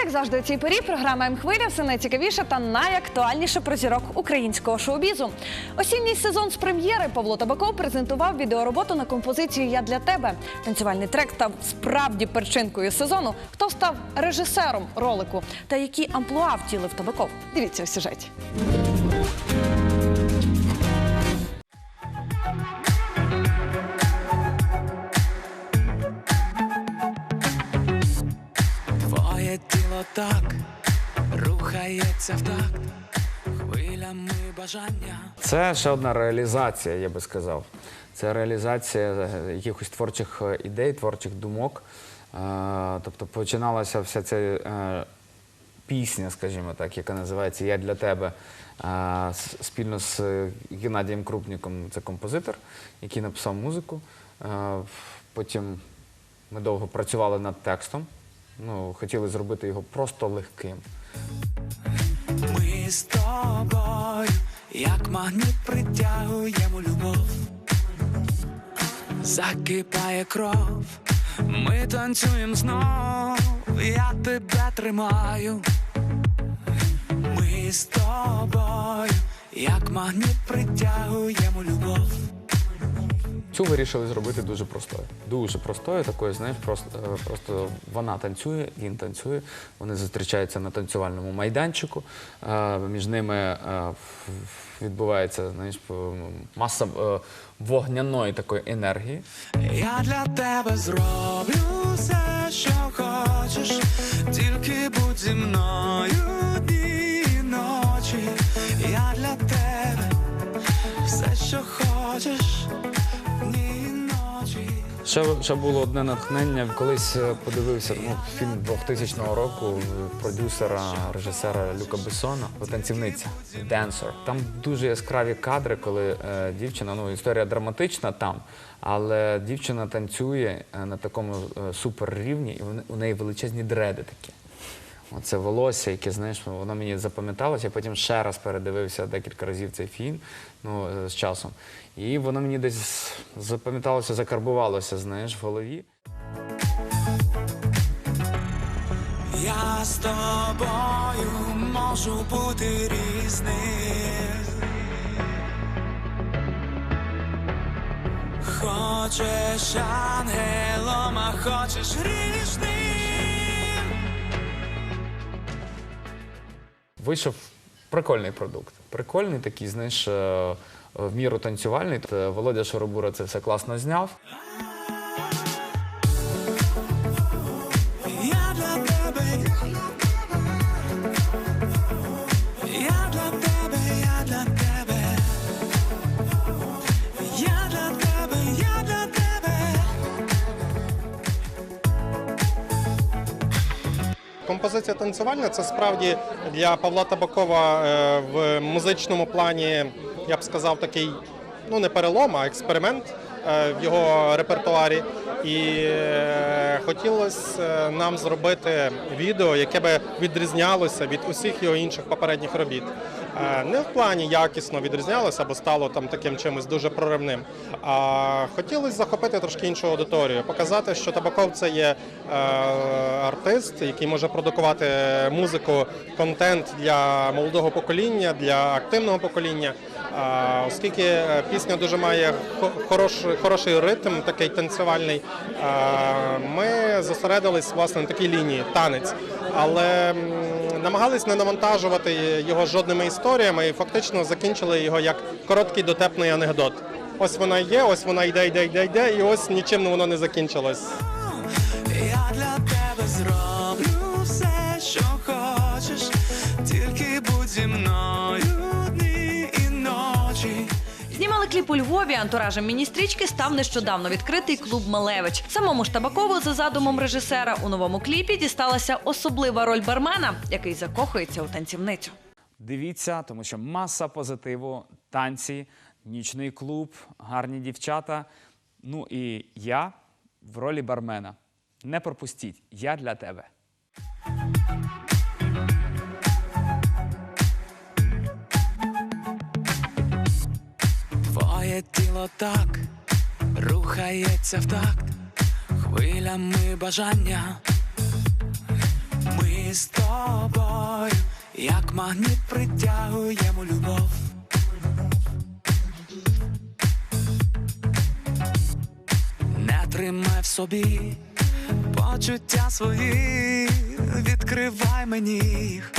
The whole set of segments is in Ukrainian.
як завжди у цій порі. Програма М-хвиля все найцікавіше та найактуальніше про зірок українського шоу-бізу. Осінній сезон з прем'єри Павло Табаков презентував відеороботу на композицію Я для тебе. Танцювальний трек став справді перчинкою сезону. Хто став режисером ролику та які амплуа втілив Табаков? Дивіться у сюжеті. Так рухається в такт хвилями бажання. Це ще одна реалізація, я би сказав. Це реалізація е, якихось творчих е, ідей, творчих думок. Е, Тобто починалася вся ця пісня, скажімо так, яка називається Я для тебе спільно з Геннадієм Крупніком. Це композитор, який написав музику. Потім ми довго працювали над текстом. Ну, хотіли зробити його просто легким. Ми з тобою, як магніт притягуємо любов, закипає кров, ми танцюємо знов, я тебе тримаю. Ми з тобою, як магніт притягуємо любов. Цю вирішили зробити дуже простою. Дуже простою, такою, знаєш, просто, е, просто вона танцює, він танцює. Вони зустрічаються на танцювальному майданчику. е, Між ними е, відбувається знаєш, маса вогняної такої енергії. Я для тебе зроблю все, що хочеш, тільки будь зі мною. Я для тебе все, що хочеш. Ще, ще було одне натхнення. Колись е, подивився ну, фільм 2000 року продюсера, режисера Люка Бессона «Танцівниця» Денсер. Там дуже яскраві кадри, коли е, дівчина, ну історія драматична там, але дівчина танцює е, на такому е, супер рівні, і у неї величезні дреди такі. Оце волосся, яке, знаєш, воно мені запам'яталося. Я потім ще раз передивився декілька разів цей фільм ну, е, з часом. І воно мені десь запам'яталося, закарбувалося, знаєш, в голові. Я з тобою можу бути різним. Хочеш ангелом, а хочеш грішним. Вийшов прикольний продукт. Прикольний такий, знаєш, е, в міру танцювальний. Е, Володя Шоробура це все класно зняв. Я для тебе. Композиція танцювальна це справді для Павла Табакова е, в музичному плані, я б сказав, такий ну не перелом, а експеримент е, в його репертуарі. І е, хотілося нам зробити відео, яке би відрізнялося від усіх його інших попередніх робіт. Е, Не в плані якісно відрізнялося, або стало там таким чимось дуже проривним. А хотілося захопити трошки іншу аудиторію, показати, що Табаков це є е, артист, який може продукувати музику, контент для молодого покоління, для активного покоління. Оскільки е, пісня дуже має хороший, хороший ритм, такий танцювальний, ми зосередились власне на такій лінії танець, але намагались не навантажувати його жодними історіями і фактично закінчили його як короткий дотепний анекдот. Ось вона є, ось вона йде, йде, йде, йде, і ось нічим воно не закінчилось. У Львові. Антуражем міністрічки став нещодавно відкритий клуб Малевич. Самому ж Табакову за задумом режисера у новому кліпі дісталася особлива роль бармена, який закохується у танцівницю. Дивіться, тому що маса позитиву, танці, нічний клуб, гарні дівчата. Ну і я в ролі бармена. Не пропустіть, я для тебе. Тіло так рухається в такт хвилями бажання. Ми з тобою, як магніт притягуємо любов. Не тримай в собі почуття свої, відкривай мені їх.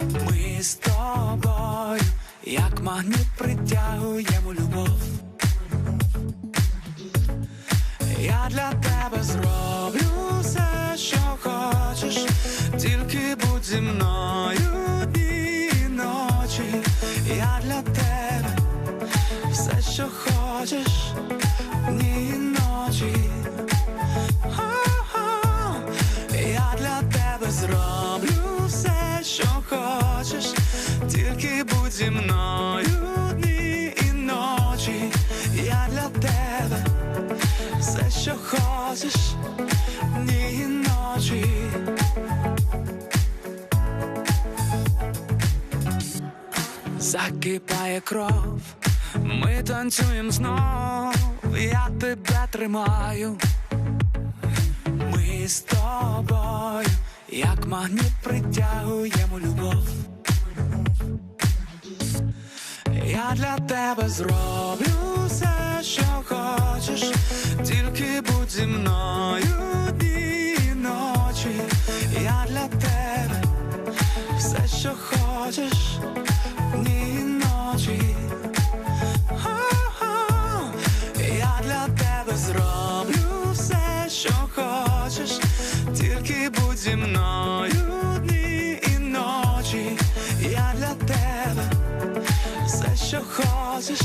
Ми з тобою, як магнит притягуємо любов. Я для тебе зроблю хочеш, дні і ночі. Закипає кров, ми танцюємо знов, я тебе тримаю. Ми з тобою, як магніт притягуємо любов. Я для тебе зроблю все, що хочеш, тільки будь зі мною дні і ночі. Я для тебе все, що хочеш, дні і ночі. Я для тебе зроблю все, що хочеш, тільки будь зі мною дні і ночі. Я для тебе все, що хочеш,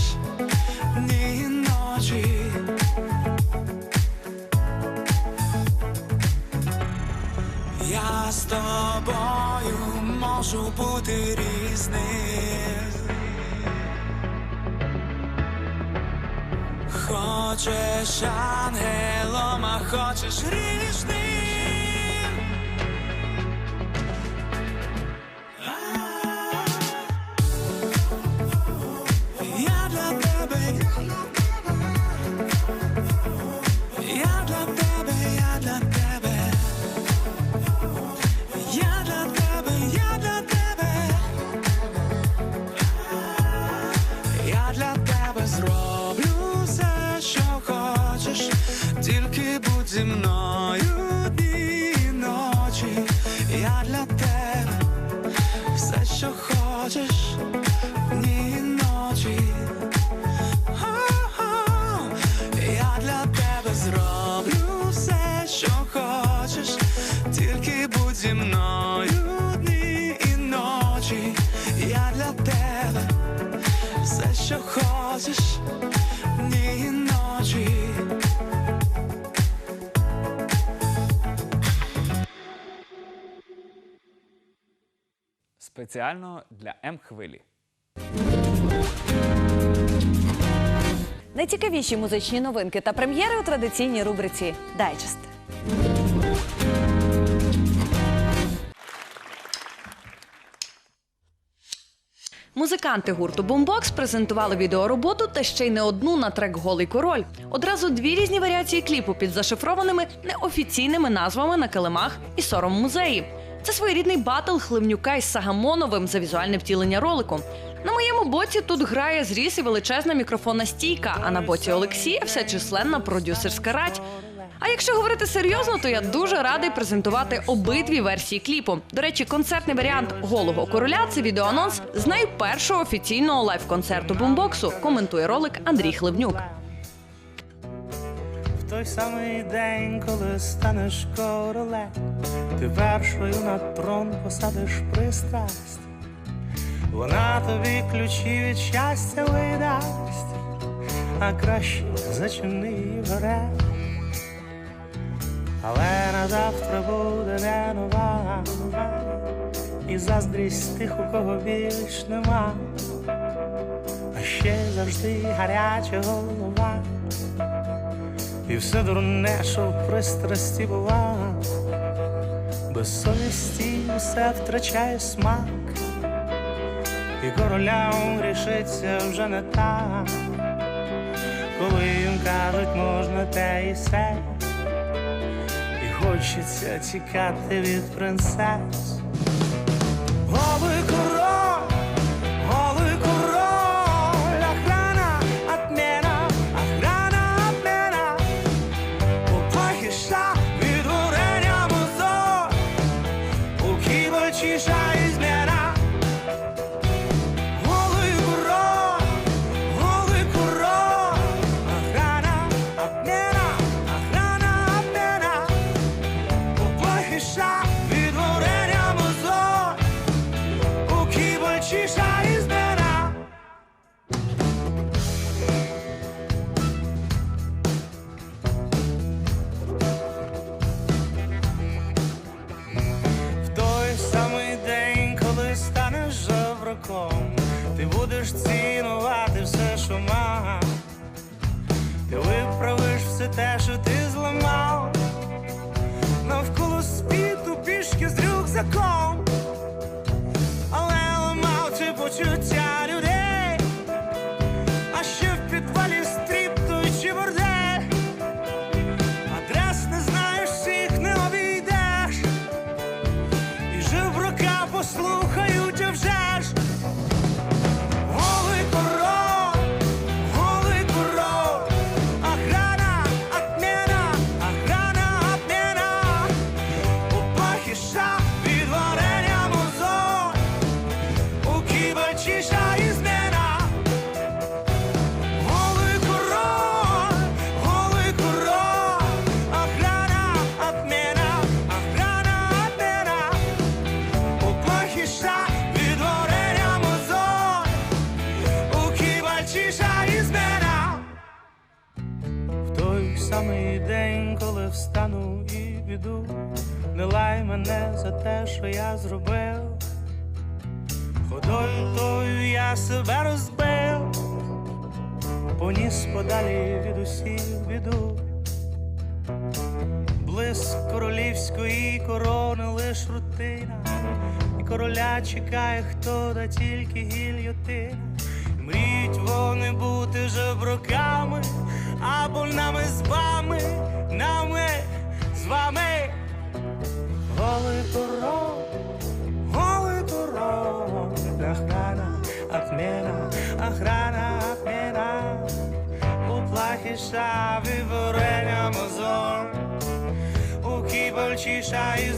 Я з тобою можу бути різним. Хочеш ангелом, а хочеш грішним. Я для тебе все, що хочеш, дні і ночі. Спеціально для М-хвилі. Найцікавіші музичні новинки та прем'єри у традиційній рубриці Дайджест. Музиканти гурту Boombox презентували відеороботу та ще й не одну на трек Голий король. Одразу дві різні варіації кліпу під зашифрованими неофіційними назвами на килимах і сором музеї. Це своєрідний батл Хливнюка із Сагамоновим за візуальне втілення ролику. На моєму боці тут грає зріс і величезна мікрофонна стійка, а на боці Олексія вся численна продюсерська рать. А якщо говорити серйозно, то я дуже радий презентувати обидві версії кліпу. До речі, концертний варіант голого короля це відеоанонс з найпершого офіційного лайв-концерту бумбоксу. Коментує ролик Андрій Хливнюк. Той самий день, коли станеш королем, ти першою на трон посадиш пристрасть. Вона тобі ключі від щастя видасть, а краще зачини її вперед. Але на завтра буде не нова, і заздрість тих, у кого більш нема, а ще завжди гаряча голова. І все дурне, що в пристрасті бува, без совісті все втрачає смак, і королям рішиться вже не так, коли їм кажуть, можна те і все, і хочеться тікати від принцес. Ти зламав. Навколо спіту пішки з рюкзаком. Але ламав ти почуття самий день, коли встану і піду Не лай мене за те, що я зробив Ходою тою я себе розбив Поніс подалі від усіх біду Блиск королівської корони лиш рутина, і короля чекає хто да тільки гільйотина. Мріють вони бути жебраками, або нами з вами, нами з вами. Голий король, голий король, охрана, отмена, охрана, отмена. У плахіша виборення мозоль у кібальчіша і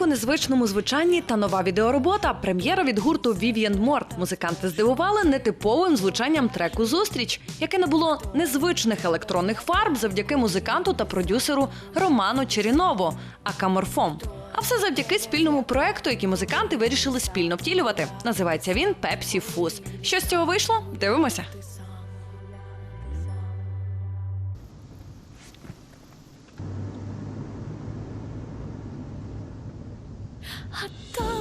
У незвичному звучанні та нова відеоробота. Прем'єра від гурту Vivian Mort. Музиканти здивували нетиповим звучанням треку Зустріч, яке набуло незвичних електронних фарб завдяки музиканту та продюсеру Роману Черінову, Акаморфом. А все завдяки спільному проекту, який музиканти вирішили спільно втілювати. Називається він Пепсі Фуз. Що з цього вийшло? Дивимося. А там немає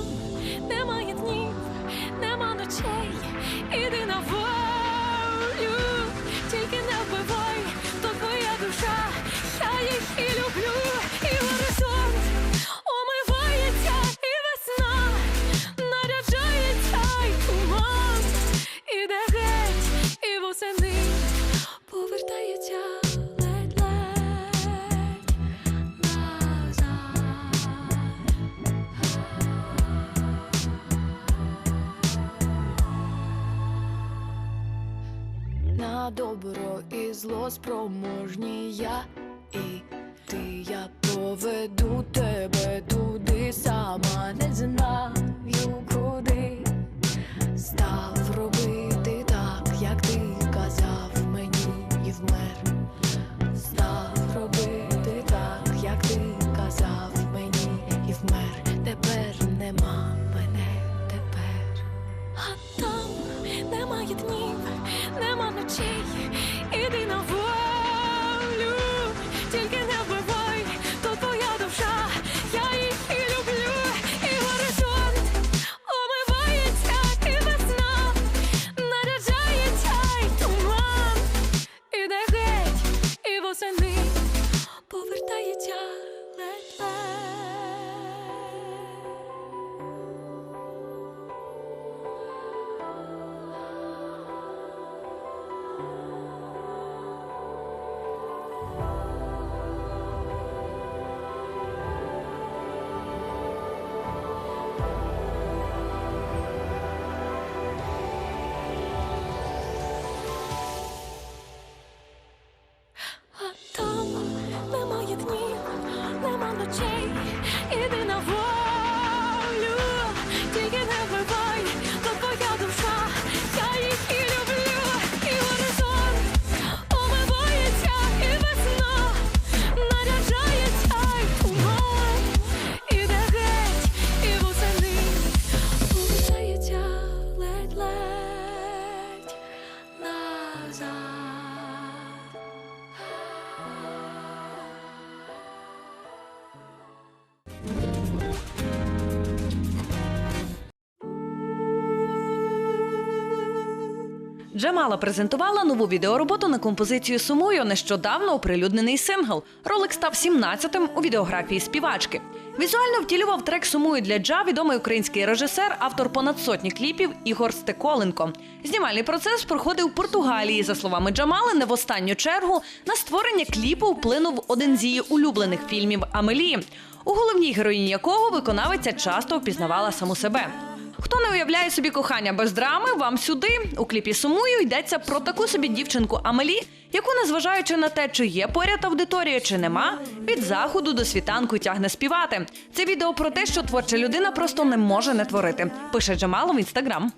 Джамала презентувала нову відеороботу на композицію Сумую нещодавно оприлюднений сингл. Ролик став 17-тим у відеографії співачки. Візуально втілював трек Сумую для Джа відомий український режисер, автор понад сотні кліпів Ігор Стеколенко. Знімальний процес проходив у Португалії. За словами Джамали, не в останню чергу на створення кліпу вплинув один з її улюблених фільмів Амелії, у головній героїні якого виконавиця часто впізнавала саму себе. Хто не уявляє собі кохання без драми, вам сюди. У кліпі сумую йдеться про таку собі дівчинку Амелі, яку, незважаючи на те, чи є поряд аудиторія, чи нема, від заходу до світанку тягне співати. Це відео про те, що творча людина просто не може не творити. Пише Джамало в інстаграм.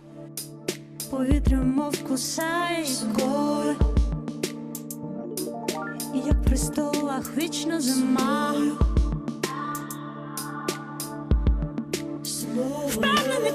Повітря мов кусає гори, і як при столах вічна зима. Впевнений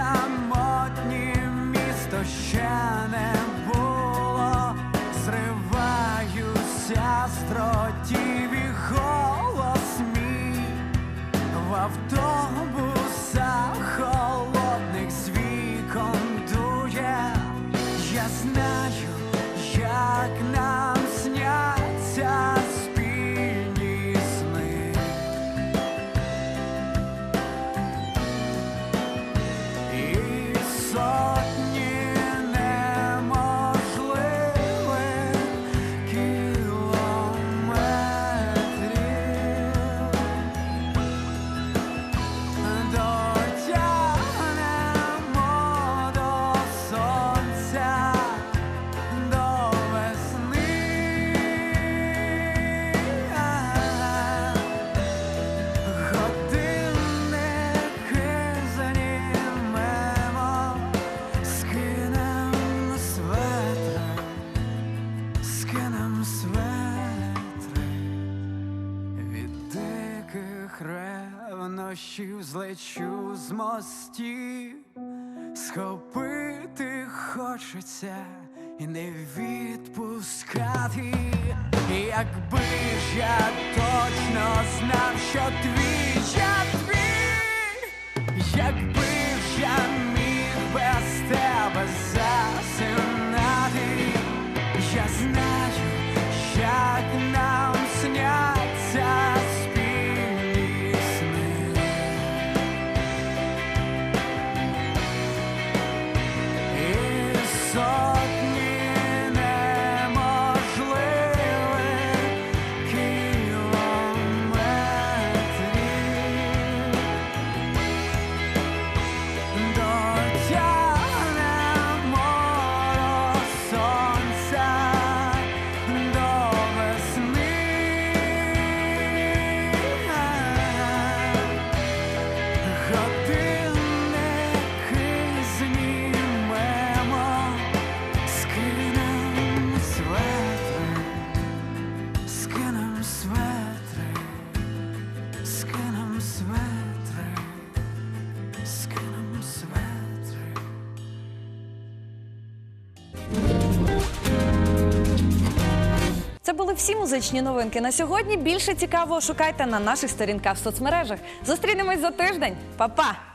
time. злечу з мостів, схопити хочеться і не відпускати, якби ж я точно знав, що твій я твій, якби. музичні новинки на сьогодні. Більше цікавого шукайте на наших сторінках в соцмережах. Зустрінемось за тиждень, Па-па!